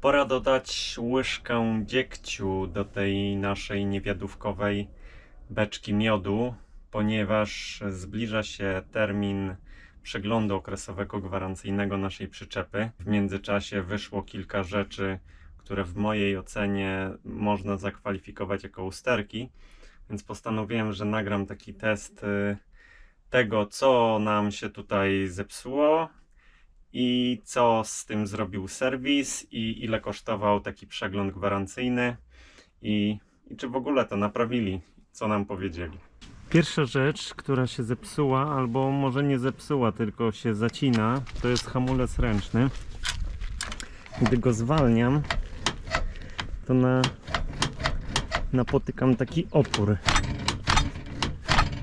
Pora dodać łyżkę dziegciu do tej naszej niewiadówkowej beczki miodu, ponieważ zbliża się termin przeglądu okresowego gwarancyjnego naszej przyczepy. W międzyczasie wyszło kilka rzeczy, które w mojej ocenie można zakwalifikować jako usterki, więc postanowiłem, że nagram taki test y, tego, co nam się tutaj zepsuło i co z tym zrobił serwis i ile kosztował taki przegląd gwarancyjny i, i czy w ogóle to naprawili, co nam powiedzieli. Pierwsza rzecz, która się zepsuła, albo może nie zepsuła, tylko się zacina, to jest hamulec ręczny. Gdy go zwalniam, to na, napotykam taki opór.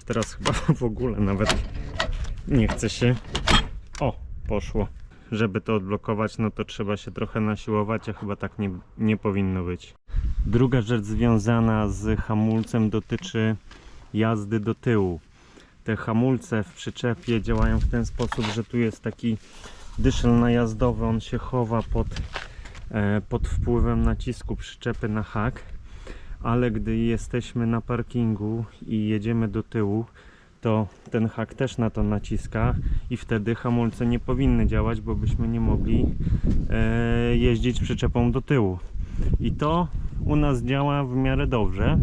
Teraz chyba w ogóle nawet nie chce się. O, poszło. Żeby to odblokować, no to trzeba się trochę nasiłować, a chyba tak nie, nie powinno być. Druga rzecz związana z hamulcem dotyczy jazdy do tyłu. Te hamulce w przyczepie działają w ten sposób, że tu jest taki dyszel najazdowy, on się chowa pod, e, pod wpływem nacisku przyczepy na hak, ale gdy jesteśmy na parkingu i jedziemy do tyłu, to ten hak też na to naciska i wtedy hamulce nie powinny działać, bo byśmy nie mogli e, jeździć przyczepą do tyłu. I to u nas działa w miarę dobrze,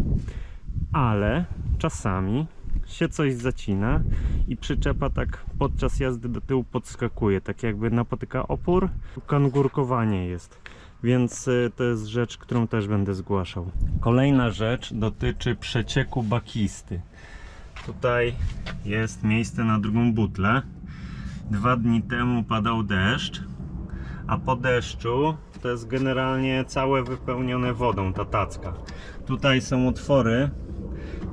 ale czasami się coś zacina i przyczepa tak podczas jazdy do tyłu podskakuje, tak jakby napotyka opór, kangurkowanie jest. Więc y, to jest rzecz, którą też będę zgłaszał. Kolejna rzecz dotyczy przecieku bakisty. Tutaj jest miejsce na drugą butlę. Dwa dni temu padał deszcz, a po deszczu to jest generalnie całe wypełnione wodą ta tacka. Tutaj są otwory,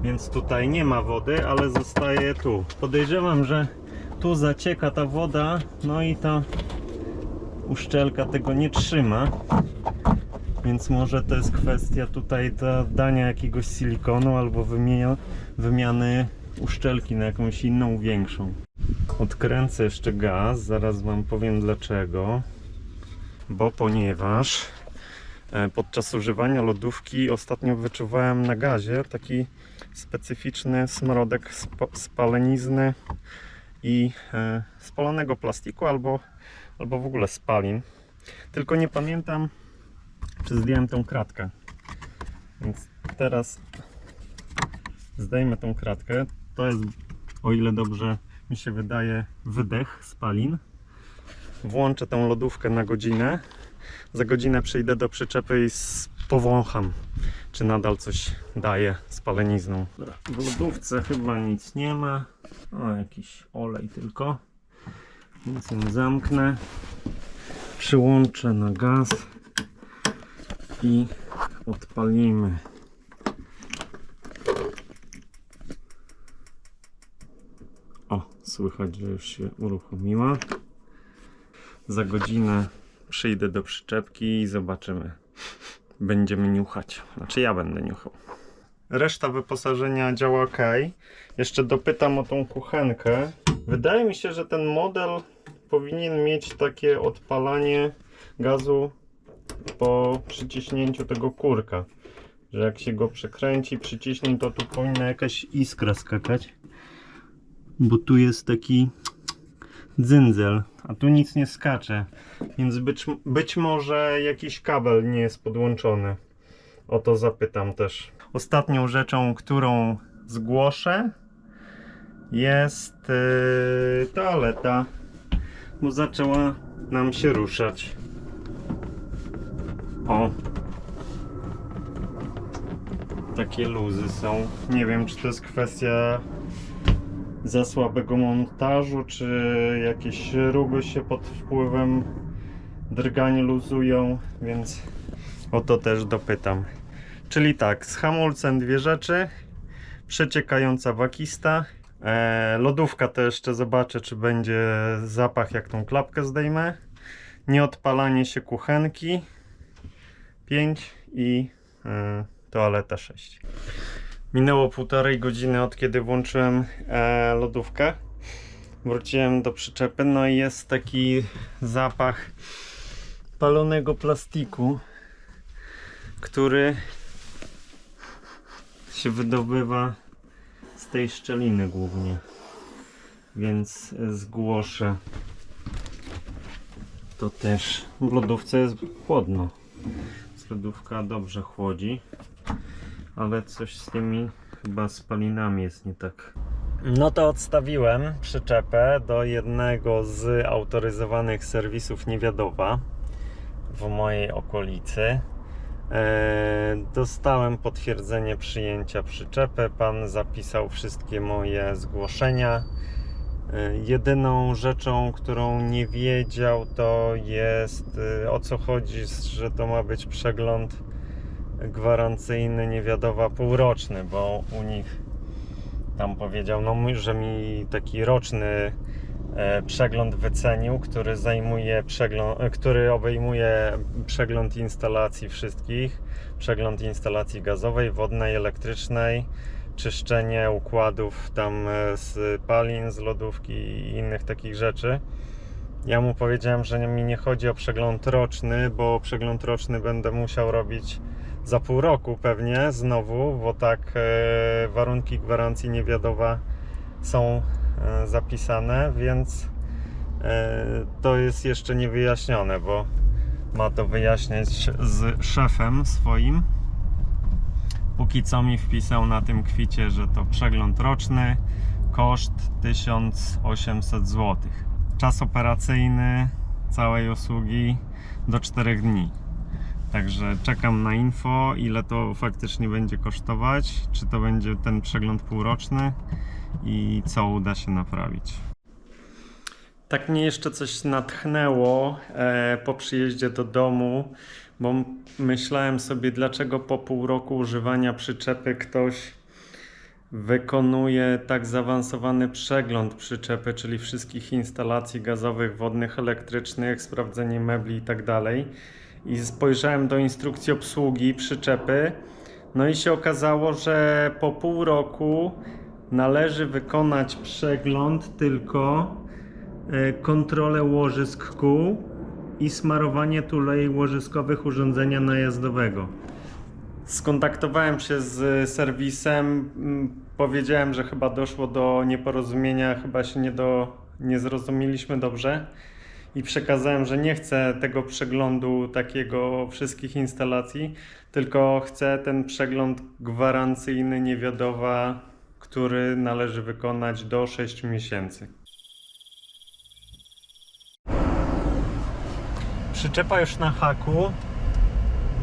więc tutaj nie ma wody, ale zostaje tu. Podejrzewam, że tu zacieka ta woda, no i ta uszczelka tego nie trzyma. Więc może to jest kwestia tutaj dania jakiegoś silikonu albo wymiany uszczelki na jakąś inną, większą. Odkręcę jeszcze gaz, zaraz Wam powiem dlaczego. Bo ponieważ e, podczas używania lodówki ostatnio wyczuwałem na gazie taki specyficzny smrodek sp spalenizny i e, spalonego plastiku albo, albo w ogóle spalin. Tylko nie pamiętam, czy zdjąłem tą kratkę. Więc teraz zdejmę tą kratkę. To jest, o ile dobrze mi się wydaje, wydech spalin. Włączę tą lodówkę na godzinę. Za godzinę przyjdę do przyczepy i powącham, czy nadal coś daje spalenizną. W lodówce chyba nic nie ma. O, jakiś olej tylko. Więc ją zamknę. Przyłączę na gaz i odpalimy. O, słychać, że już się uruchomiła. Za godzinę przyjdę do przyczepki i zobaczymy. Będziemy niuchać. Znaczy ja będę niuchał. Reszta wyposażenia działa ok. Jeszcze dopytam o tą kuchenkę. Wydaje mi się, że ten model powinien mieć takie odpalanie gazu po przyciśnięciu tego kurka. Że jak się go przekręci, przyciśnie, to tu powinna jakaś iskra skakać. Bo tu jest taki dzyndzel, a tu nic nie skacze. Więc być, być może jakiś kabel nie jest podłączony. O to zapytam też. Ostatnią rzeczą, którą zgłoszę, jest yy, toaleta, bo zaczęła nam się ruszać. O. Takie luzy są. Nie wiem, czy to jest kwestia za słabego montażu, czy jakieś śruby się pod wpływem drgań luzują, więc o to też dopytam. Czyli tak, z hamulcem dwie rzeczy, przeciekająca wakista, e, lodówka to jeszcze zobaczę, czy będzie zapach, jak tą klapkę zdejmę, nieodpalanie się kuchenki 5 i e, toaleta 6. Minęło półtorej godziny od kiedy włączyłem e, lodówkę. Wróciłem do przyczepy, no i jest taki zapach spalonego plastiku, który się wydobywa z tej szczeliny głównie. Więc zgłoszę to też. W lodówce jest chłodno. Lodówka dobrze chłodzi, ale coś z tymi chyba spalinami jest nie tak. No to odstawiłem przyczepę do jednego z autoryzowanych serwisów Niewiadowa w mojej okolicy. Eee, Dostałem potwierdzenie przyjęcia przyczepy. Pan zapisał wszystkie moje zgłoszenia. E, Jedyną rzeczą, którą nie wiedział, to jest e, o co chodzi, że to ma być przegląd gwarancyjny niewiadowa półroczny, bo u nich tam powiedział, no że mi taki roczny e, przegląd wycenił, który zajmuje przegląd, e, który obejmuje przegląd instalacji wszystkich, przegląd instalacji gazowej, wodnej, elektrycznej, czyszczenie układów tam e, z palin, z lodówki i innych takich rzeczy. Ja mu powiedziałem, że mi nie chodzi o przegląd roczny, bo przegląd roczny będę musiał robić za pół roku pewnie znowu, bo tak e, warunki gwarancji niewiadoma są e, zapisane, więc e, to jest jeszcze niewyjaśnione, bo ma to wyjaśniać z szefem swoim. Póki co mi wpisał na tym kwicie, że to przegląd roczny, koszt 1800 zł. Czas operacyjny całej usługi do 4 dni. Także czekam na info, ile to faktycznie będzie kosztować, czy to będzie ten przegląd półroczny i co uda się naprawić. Tak mnie jeszcze coś natchnęło e, po przyjeździe do domu, bo myślałem sobie, dlaczego po pół roku używania przyczepy ktoś wykonuje tak zaawansowany przegląd przyczepy, czyli wszystkich instalacji gazowych, wodnych, elektrycznych, sprawdzenie mebli i tak. I spojrzałem do instrukcji obsługi przyczepy, no i się okazało, że po pół roku należy wykonać przegląd tylko e, kontrolę łożysk kół i smarowanie tulei łożyskowych urządzenia najazdowego. Skontaktowałem się z serwisem, mm, powiedziałem, że chyba doszło do nieporozumienia, chyba się nie, do, nie zrozumieliśmy dobrze i przekazałem, że nie chcę tego przeglądu takiego wszystkich instalacji, tylko chcę ten przegląd gwarancyjny niewiadowa, który należy wykonać do 6 miesięcy. Przyczepa już na haku.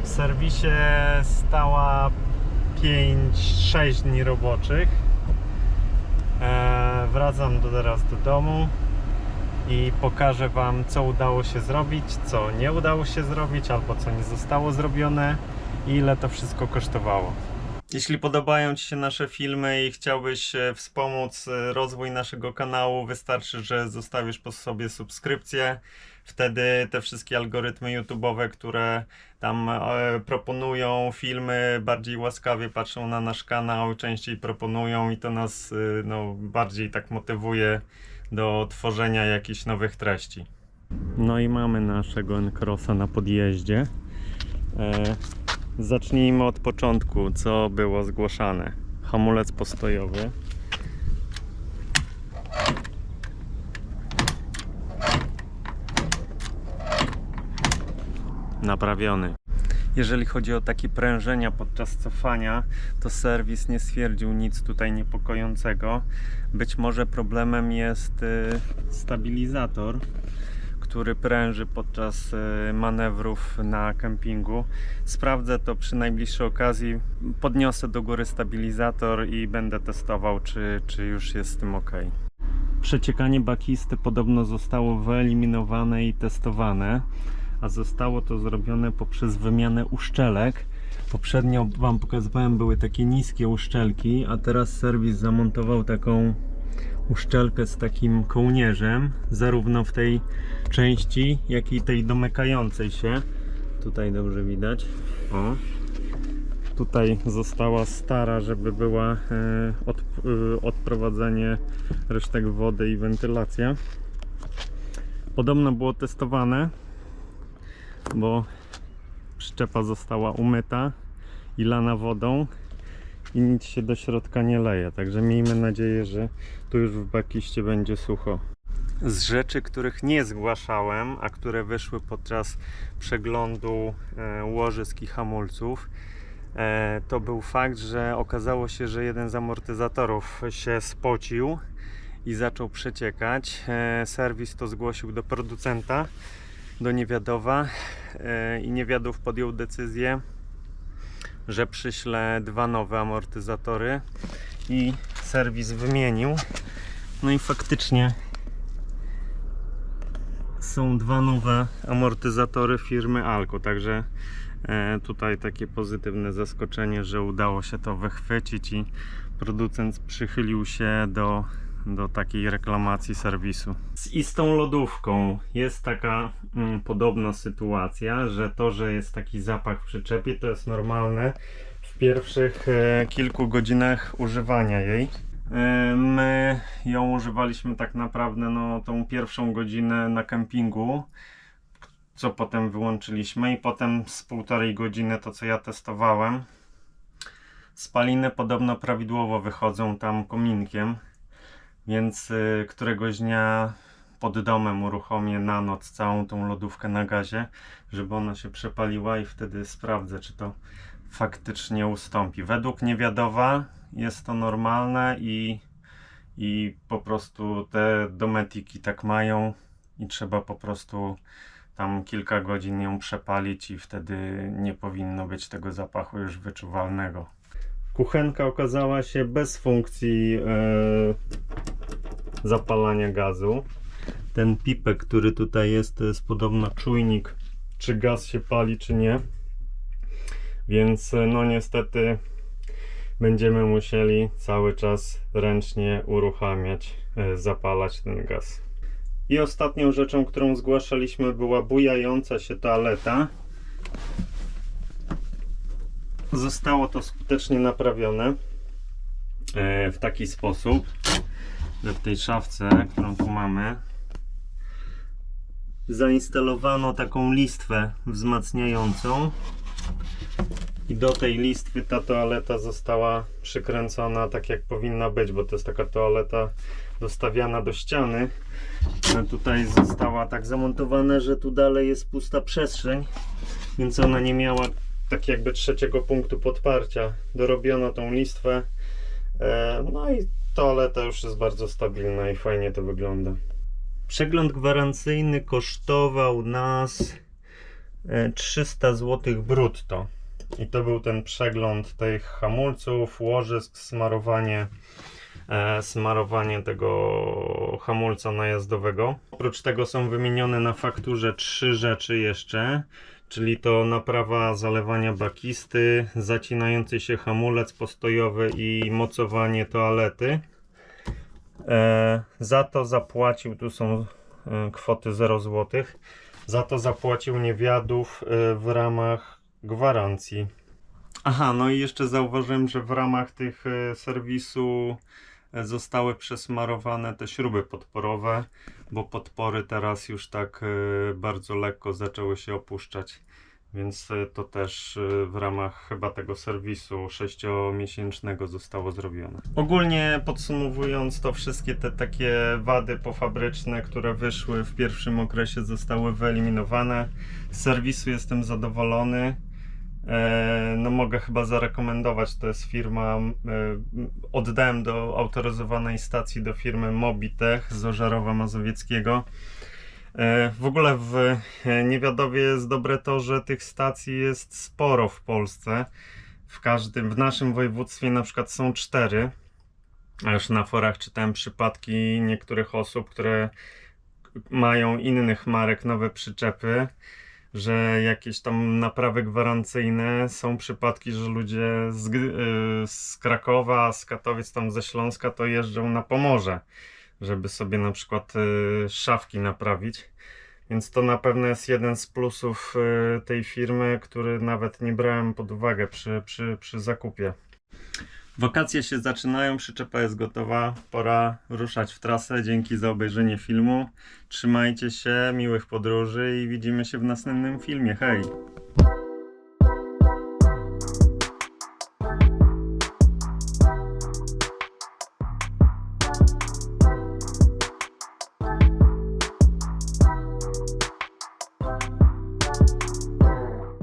W serwisie stała 5-6 dni roboczych. Eee, wracam do, teraz do domu i pokażę Wam, co udało się zrobić, co nie udało się zrobić, albo co nie zostało zrobione i ile to wszystko kosztowało. Jeśli podobają Ci się nasze filmy i chciałbyś e, wspomóc e, rozwój naszego kanału, wystarczy, że zostawisz po sobie subskrypcję. Wtedy te wszystkie algorytmy YouTube'owe, które tam e, proponują filmy, bardziej łaskawie patrzą na nasz kanał, częściej proponują i to nas e, no, bardziej tak motywuje do tworzenia jakichś nowych treści. No i mamy naszego Encrossa na podjeździe. E, zacznijmy od początku, co było zgłaszane. Hamulec postojowy. Naprawiony. Jeżeli chodzi o takie prężenia podczas cofania, to serwis nie stwierdził nic tutaj niepokojącego. Być może problemem jest y, stabilizator, który pręży podczas y, manewrów na kempingu. Sprawdzę to przy najbliższej okazji. Podniosę do góry stabilizator i będę testował, czy, czy już jest z tym ok. Przeciekanie bakisty podobno zostało wyeliminowane i testowane, a zostało to zrobione poprzez wymianę uszczelek. Poprzednio Wam pokazywałem, były takie niskie uszczelki, a teraz serwis zamontował taką uszczelkę z takim kołnierzem, zarówno w tej części, jak i tej domykającej się. Tutaj dobrze widać. O. Tutaj została stara, żeby była e, od, e, odprowadzenie resztek wody i wentylacja. Podobno było testowane, bo przyczepa została umyta i lana wodą i nic się do środka nie leje. Także miejmy nadzieję, że tu już w bakiście będzie sucho. Z rzeczy, których nie zgłaszałem, a które wyszły podczas przeglądu e, łożysk i hamulców, e, to był fakt, że okazało się, że jeden z amortyzatorów się spocił i zaczął przeciekać. E, serwis to zgłosił do producenta, do Niewiadowa e, i Niewiadów podjął decyzję, że przyśle dwa nowe amortyzatory i serwis wymienił. No i faktycznie są dwa nowe amortyzatory firmy Alco, także e, tutaj takie pozytywne zaskoczenie, że udało się to wychwycić i producent przychylił się do, do takiej reklamacji serwisu. Z istą lodówką jest taka mm, podobna sytuacja, że to, że jest taki zapach w przyczepie, to jest normalne w pierwszych e, kilku godzinach używania jej. E, My ją używaliśmy tak naprawdę no, tą pierwszą godzinę na kempingu, co potem wyłączyliśmy i potem z półtorej godziny to co ja testowałem. Spaliny podobno prawidłowo wychodzą tam kominkiem, więc y, któregoś dnia pod domem uruchomię na noc całą tą lodówkę na gazie, żeby ona się przepaliła i wtedy sprawdzę, czy to faktycznie ustąpi. Według niewiadowa jest to normalne i, i po prostu te dometiki tak mają i trzeba po prostu tam kilka godzin ją przepalić i wtedy nie powinno być tego zapachu już wyczuwalnego. Kuchenka okazała się bez funkcji e, zapalania gazu. Ten pipek, który tutaj jest, to jest podobno czujnik, czy gaz się pali, czy nie. Więc e, no niestety będziemy musieli cały czas ręcznie uruchamiać, e, zapalać ten gaz. I ostatnią rzeczą, którą zgłaszaliśmy, była bujająca się toaleta. Zostało to skutecznie naprawione e, w taki sposób, że w tej szafce, którą tu mamy, zainstalowano taką listwę wzmacniającą i do tej listwy ta toaleta została przykręcona tak jak powinna być, bo to jest taka toaleta dostawiana do ściany. A tutaj została tak zamontowana, że tu dalej jest pusta przestrzeń, więc ona nie miała tak jakby trzeciego punktu podparcia. Dorobiono tą listwę. E, No i toaleta już jest bardzo stabilna i fajnie to wygląda. Przegląd gwarancyjny kosztował nas e, 300 zł brutto. I to był ten przegląd tych hamulców, łożysk, smarowanie, e, smarowanie tego hamulca najazdowego. Oprócz tego są wymienione na fakturze trzy rzeczy jeszcze, czyli to naprawa zalewania bakisty, zacinający się hamulec postojowy i mocowanie toalety. E, za to zapłacił, tu są e, kwoty 0 zł, za to zapłacił niewiadów e, w ramach gwarancji. Aha, no i jeszcze zauważyłem, że w ramach tych e, serwisu zostały przesmarowane te śruby podporowe, bo podpory teraz już tak e, bardzo lekko zaczęły się opuszczać. Więc e, to też e, w ramach chyba tego serwisu 6-miesięcznego zostało zrobione. Ogólnie podsumowując, to wszystkie te takie wady pofabryczne, które wyszły w pierwszym okresie, zostały wyeliminowane. Z serwisu jestem zadowolony. E, No mogę chyba zarekomendować, to jest firma, e, oddałem do autoryzowanej stacji do firmy Mobitech z Ożarowa Mazowieckiego. E, W ogóle w Niewiadowie jest dobre to, że tych stacji jest sporo w Polsce. W każdym, w naszym województwie na przykład są cztery. A już na forach czytałem przypadki niektórych osób, które mają innych marek nowe przyczepy, że jakieś tam naprawy gwarancyjne są przypadki, że ludzie z, y, z Krakowa, z Katowic, tam ze Śląska to jeżdżą na Pomorze, żeby sobie na przykład y, szafki naprawić. Więc to na pewno jest jeden z plusów y, tej firmy, który nawet nie brałem pod uwagę przy, przy, przy zakupie. Wakacje się zaczynają, przyczepa jest gotowa. Pora ruszać w trasę. Dzięki za obejrzenie filmu. Trzymajcie się, miłych podróży i widzimy się w następnym filmie. Hej!